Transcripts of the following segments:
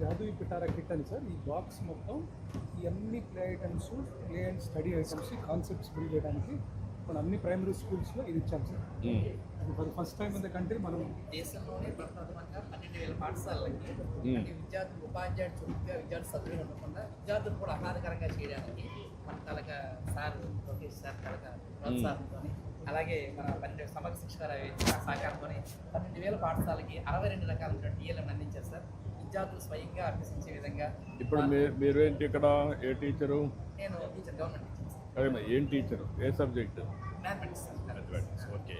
జాదువి Pitara kit అని sir. ఈ box మొత్తం ఈ అన్ని play items play and study items concepts build చేయడానికి మన అన్ని ప్రైమరీ స్కూల్స్లో ఇది ఇచ్చాం సార్. అది for first time in the country మనం దేశంలోనే ప్రప్రథమంగా పన్నెండు వేల పాఠశాలలకి అంటే విద్యార్థులు ఉపాధ్యాయుడు చురుగ్గా విద్యార్థులు సభ్యులు ఉండకుండా విద్యార్థులు కూడా ఆహ్లాదకరంగా చేయడానికి మన తలక సార్ లోకేష్ సార్ తలక ప్రోత్సాహంతో అలాగే మన పన్నెండు సమగ్ర శిక్షణ సహకారంతో పన్నెండు వేల పాఠశాలకి అరవై రెండు రకాల టీఎల్ఎం అందించారు సార్. విద్యార్థులు స్వయంగా అభ్యసించే విధంగా ఇప్పుడు మీరు ఏంటి ఇక్కడ? ఏ టీచరు నేను టీచర్ గవర్నమెంట్ ఏం టీచరు ఏ సబ్జెక్ట్ మ్యాథమెటిక్స్ ఓకే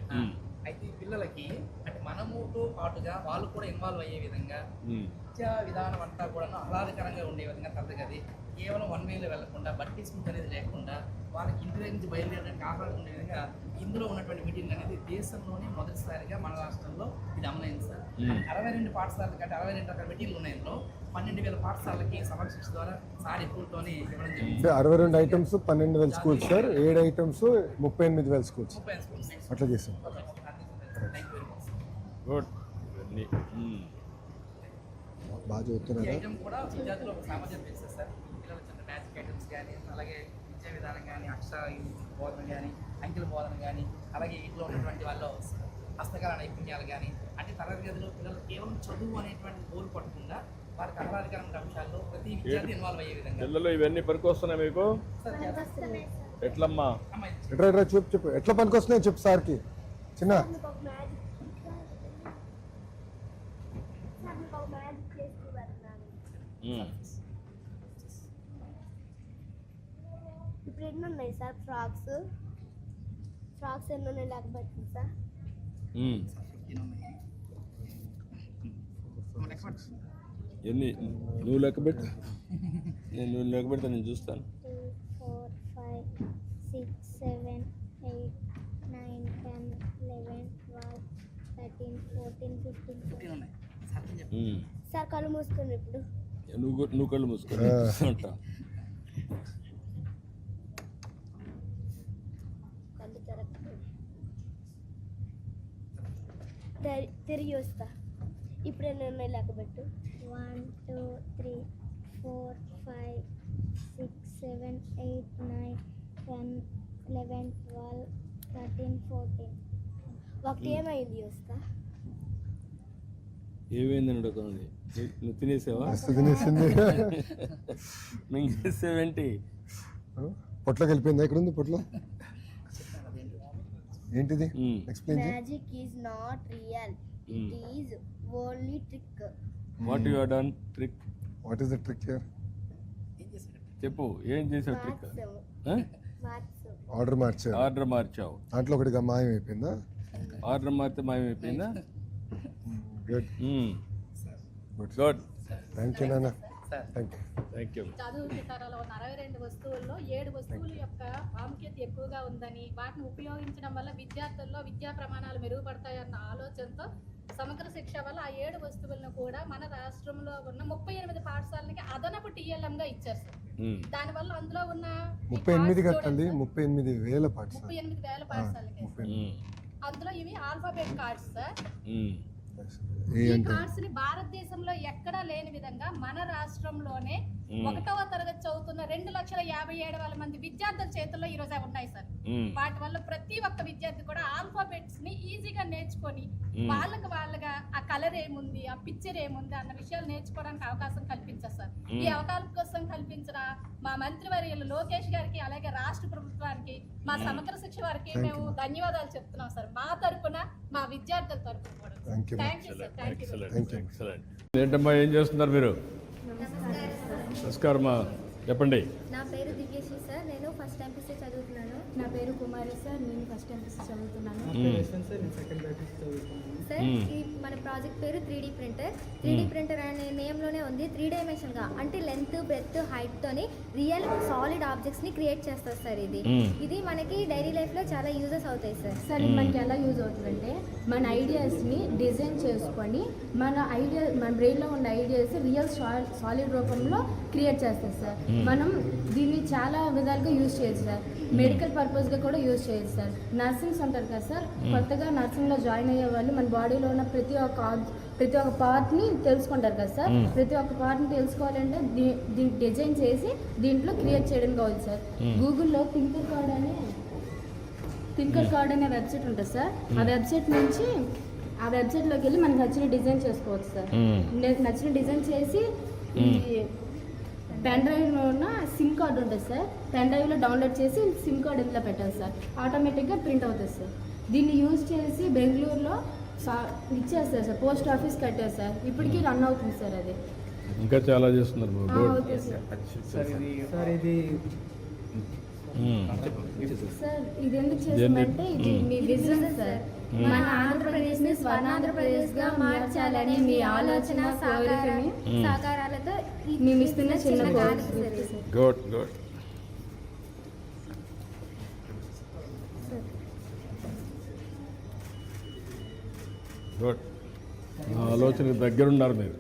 అయితే ఈ పిల్లలకి అంటే మనముతో పాటుగా వాళ్ళు కూడా ఇన్వాల్వ్ అయ్యే విధంగా విద్యా విధానం అంతా కూడా ఆహ్లాదకరంగా ఉండే విధంగా తగ్గది. కేవలం వన్ వేలో వెళ్ళకుండా బట్టి స్మిత్ అనేది లేకుండా వాళ్ళకి ఇంటి దగ్గర నుంచి బయలుదేరడానికి ఆహ్లాదం ఉండే విధంగా ఇందులో ఉన్నటువంటి మీటింగ్ అనేది దేశంలోనే మొదటిసారిగా మన రాష్ట్రంలో ఇది అమలైంది సార్ మ్మ్. అరవై రెండు పాఠశాలకి అంటే అరవై రెండు రకాల మీటింగ్లు ఉన్నాయి ఇందులో. పన్నెండు వేల పాఠశాలకి సమక్ష ద్వారా సార్ ఎప్పుడుతోనే ఇవ్వడం జరిగింది. అరవై రెండు ఐటమ్స్ పన్నెండు వేల స్కూల్స్ సార్ ఏడు ఐటమ్స్ ముప్పై ఎనిమిది వేల స్కూల్స్ అట్లా చేసాం గుడ్. బాగా చదువుతున్నారా ఐటమ్ కూడా విద్యార్థులు ఒక సామర్థ్యం పెంచుతుంది సార్ పిల్లలు చిన్న మ్యాథ్స్ ఐటమ్స్ కానీ అలాగే విద్యా విధానం కానీ అక్షర బోధన కానీ అంకెల బోధన కానీ అలాగే ఇంట్లో ఉన్నటువంటి వాళ్ళు హస్తకళ నైపుణ్యాలు కానీ అంటే తరగతి గదిలో పిల్లలు కేవలం చదువు అనేటువంటి గోల్ పట్టకుండా వారికి ఆహ్లాదకరమైన అంశాల్లో ప్రతి విద్యార్థి ఇన్వాల్వ్ అయ్యే విధంగా. పిల్లలు ఇవన్నీ పనికొస్తున్నాయి మీకు. ఎట్లమ్మా? ఎట్లా ఎట్లా చెప్పు చెప్పు ఎట్లా పనికి వస్తున్నాయి చెప్పు సార్కి? చిన్న. ఇప్పుడు ఎన్ని ఉన్నాయి సార్? ఫ్రాక్స్. ఫ్రాక్స్ ఎన్ని ఉన్నాయి లేకపోతే సార్. ఎన్ని experts. ఎన్ని నువ్వు లెక్క పెట్టు నేను నువ్వు లెక్క పెడితే నేను చూస్తాను four five six seven eight nine ten eleven twelve thirteen fourteen fifteen? Sir కళ్ళు మూసుకుని ఇప్పుడు నువ్వు నువ్వు కళ్ళు మూసుకో ఆ. అంట కళ్ళు తెరక తెరి- తిరిగి వస్తా. ఇప్పుడు ఉన్నాయి లెక్కబెట్టు one two three four five six seven eight nine ten eleven twelve thirteen fourteen. ఒకటి ఏమైంది వస్తా? ఏమైందని అడుగుతుంది నువ్వు తినేసావా? తినేసింది. పొట్లోకి వెళ్ళిపోయింది ఎక్కడ ఉంది పొట్లో? ఏంటిది. ఎక్స్ప్లెయిన్ చేయి. Magic is not real it is only trick what you done trick what is the trick here చెప్పు. ఏం చేసావు ట్రిక్ ఆర్డర్ మార్చారు ఆర్డర్ మార్చావు దాంట్లో ఒకటిగా మాయం అయిపోయిందా ఆర్డర్ మారితే మాయమైపోయిందా good good good thank you నాన్న. థ్యాంక్ యూ థ్యాంక్ యూ చదువు పితారాలో ఉన్న అరవై రెండు వస్తువుల్లో ఏడు వస్తువుల యొక్క ప్రాముఖ్యత ఎక్కువగా ఉందని వాటిని ఉపయోగించడం వల్ల విద్యార్థుల్లో విద్యా ప్రమాణాలు మెరుగుపడతాయన్న ఆలోచనతో సమగ్ర శిక్ష వల్ల ఆ ఏడు వస్తువులను కూడా మన రాష్ట్రంలో ఉన్న ముప్పై ఎనిమిది పాఠశాలలకి అదనపు టీఎల్ఎంగా ఇచ్చారు సార్. దానివల్ల అందులో ఉన్న ముప్పై ఎనిమిది కట్టండి ముప్పై ఎనిమిది వేల పాఠశాల ముప్పై ఎనిమిది వేల పాఠశాలకి ఎనిమిది అందులో ఇవి ఆల్ఫాబెట్ కార్డ్స్ సార్. ఏ ఈ కార్డ్స్ని భారతదేశంలో ఎక్కడా లేని విధంగా మన రాష్ట్రంలోనే ఒకటవ తరగతి చదువుతున్న రెండు లక్షల యాభై ఏడు వేల మంది విద్యార్థుల చేతుల్లో ఈ రోజు ఉన్నాయి సార్. వాటి వల్ల ప్రతి ఒక్క విద్యార్థి కూడా ఆల్ఫాబెట్స్ని ఈజీగా నేర్చుకొని వాళ్ళకి కలర్ ఏముంది ఆ పిక్చర్ ఏముంది అన్న విషయాలు నేర్చుకోవడానికి అవకాశం కల్పించారు సార్. ఈ అవకాశం కల్పించిన మా మంత్రివర్యులు లోకేష్ గారికి అలాగే రాష్ట్ర ప్రభుత్వానికి మా సమగ్ర శిక్ష వారికి మేము ధన్యవాదాలు చెప్తున్నాం సార్. మా తరపున మా విద్యార్థుల తరపున ఏంటమ్మా ఏం చేస్తున్నారు మీరు? నమస్కారమ్మా. చెప్పండి. నా పేరు దివ్యశ్రీ సార్. నేను ఫస్ట్ ఎంపీసీ చదువుతున్నాను. నా పేరు కుమారి సార్. నేను ఫస్ట్ ఎంపీసీ చదువుతున్నాను. సార్ ఈ మన ప్రాజెక్ట్ పేరు three D printer three D printer అనే నేమ్లోనే ఉంది. త్రీ డైమెన్షన్గా అంటే లెంత్ బ్రెత్ హైట్తోని రియల్ సాలిడ్ ఆబ్జెక్ట్స్ని క్రియేట్ చేస్తారు సార్ ఇది. ఇది మనకి డైలీ లైఫ్లో చాలా యూజెస్ అవుతాయి సార్. సార్ ఇది మనకి ఎలా యూజ్ అవుతుందంటే మన ఐడియాస్ని డిజైన్ చేసుకొని మన ఐడియా మన బ్రెయిన్లో ఉన్న ఐడియాస్ రియల్ సాలిడ్ రూపంలో క్రియేట్ చేస్తారు సార్. మనం దీన్ని చాలా విధాలుగా యూజ్ చేయొచ్చు సార్. మెడికల్ పర్పస్గా కూడా యూజ్ చేయొచ్చు సార్. నర్సింగ్స్ ఉంటారు కదా సార్. కొత్తగా నర్సింగ్లో జాయిన్ అయ్యే వాళ్ళు మన బాడీలో ఉన్న ప్రతి ఒక్క ప్రతి ఒక్క పార్ట్ని తెలుసుకుంటారు కదా సార్. ప్రతి ఒక్క పార్ట్ని తెలుసుకోవాలంటే దీ దీన్ని డిజైన్ చేసి దీంట్లో క్రియేట్ చేయడం కావాలి సార్. గూగుల్లో థింకర్ కార్డ్ అనే థింకర్ కార్డ్ అనే వెబ్సైట్ ఉంటుంది సార్. ఆ వెబ్సైట్ నుంచి ఆ వెబ్సైట్లోకి వెళ్ళి మనకు నచ్చిన డిజైన్ చేసుకోవచ్చు సార్. నచ్చిన డిజైన్ చేసి పెన్ డ్రైవ్లో ఉన్న సిమ్ కార్డ్ ఉంటుంది సార్. పెన్ డ్రైవ్లో డౌన్లోడ్ చేసి సిమ్ కార్డ్ ఇందులో పెట్టాలి సార్. ఆటోమేటిక్గా ప్రింట్ అవుతుంది సార్. దీన్ని యూజ్ చేసి బెంగళూరులో సా ఇచ్చేస్తారు సార్ పోస్ట్ ఆఫీస్ కట్టారు సార్. ఇప్పటికీ రన్ అవుతుంది సార్ అది. ఇంకా చాలా చేస్తున్నారు సార్ ఇది. సార్ ఇది ఎందుకు చేస్తుందంటే ఇది మీ విజన్ సార్. మన ఆంధ్రప్రదేశ్ని స్వర్ణాంధ్రప్రదేశ్గా మార్చాలని మీ ఆలోచన కోరికని సహకారాలతో ఈ- మేము ఇస్తున్న చిన్న కానుక కోరిక సార్. ఇది. Good good. గుడ్. నా ఆలోచనకి దగ్గరున్నారు మీరు.